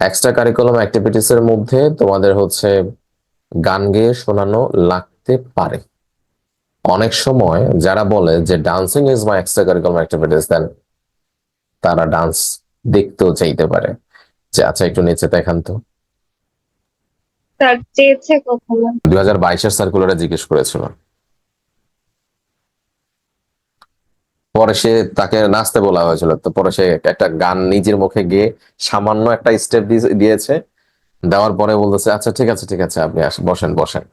Extra curriculum activities এর মধ্যে তোমাদের হচ্ছে গান গেয়ে শোনানো লাগতে পারে। অনেক সময় যারা বলে যে dancing is my extra curriculum activities then তারা ডান্স দেখতেও চাইতে পারে। যে আচ্ছা একটু নিচে দেখান তো। দুই হাজার বাইশের সার্কুলারে জিজ্ঞেস করেছিল। পরে সে তাকে নাচতে বলা হয়েছিল। তো পরে সে একটা গান নিজের মুখে গিয়ে সামান্য একটা স্টেপ দিয়েছে। দেওয়ার পরে বলতেছে আচ্ছা ঠিক আছে ঠিক আছে, আপনি বসেন বসেন।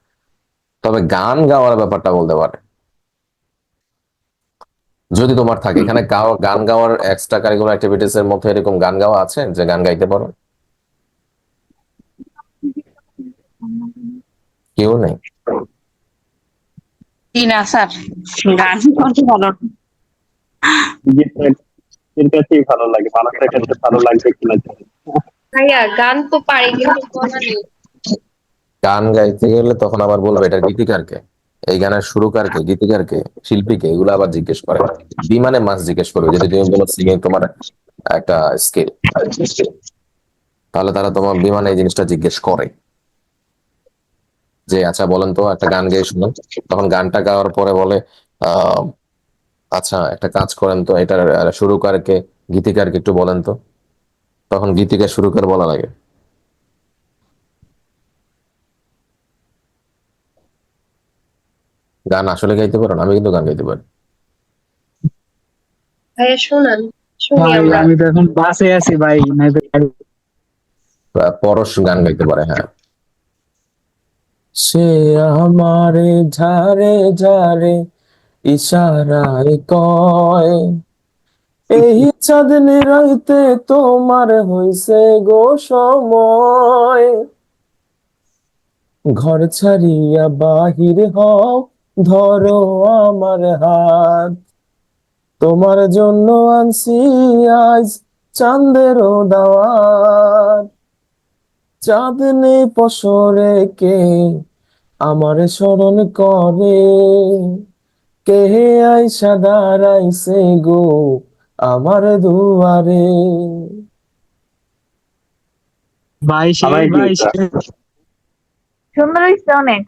তবে গান গাওয়ার ব্যাপারটা বলতে পারে। যদি তোমার থাকে, এখানে গান গাওয়ার এক্সট্রা কারিকুলার অ্যাক্টিভিটিস এর মধ্যে এরকম গান গাওয়া আছে? যে গান গাইতে পারো? কেউ নেই। এর কাছেই ভালো লাগে মানুষের কাছে ভালো লাগবে কিনা ভাইয়া গান তো পারি কিন্তু গান গাইতে গেলে তখন আবার বলবে এটা গীতিকারকে। এই গানের সুরকারকে গীতিকারকে শিল্পীকে এগুলো আবার জিজ্ঞেস করে। বিমানে মাস জিজ্ঞেস করবে যদি তুমি বলো সিঙ্গিং তোমার একটা স্কিল তাহলে তারা তোমার বিমানে এই জিনিসটা জিজ্ঞেস করে। যে আচ্ছা বলেন তো একটা গান গেয়ে শুনুন। তখন গানটা গাওয়ার পরে বলে আহ আচ্ছা একটা কাজ করেন তো এটার সুরকারকে গীতিকারকে একটু বলেন তো। তখন গীতিকার সুরকার বলা লাগে। গান আসলে গাইতে পারো আমি কিন্তু গান গাইতে পারি। আমি তো এখন বাসে আছি ভাই পরশ গান গাইতে পারে হ্যাঁ। সে আমারে ঝারে ঝারে ইশারায় কয়, এই চাঁদনি রাইতে তোমার হইছে গো সময়। ঘর ছাড়িয়া বাহির হও, ধরো আমার হাত। তোমার জন্য আনছি আজ চাঁদেরও দাওয়াত। চাঁদনি পশরে কে আমার স্মরণ করে? কে আইসা দাঁড়াইছে গো আমার দুয়ারে? সে সুন্দর হয়েছে অনেক।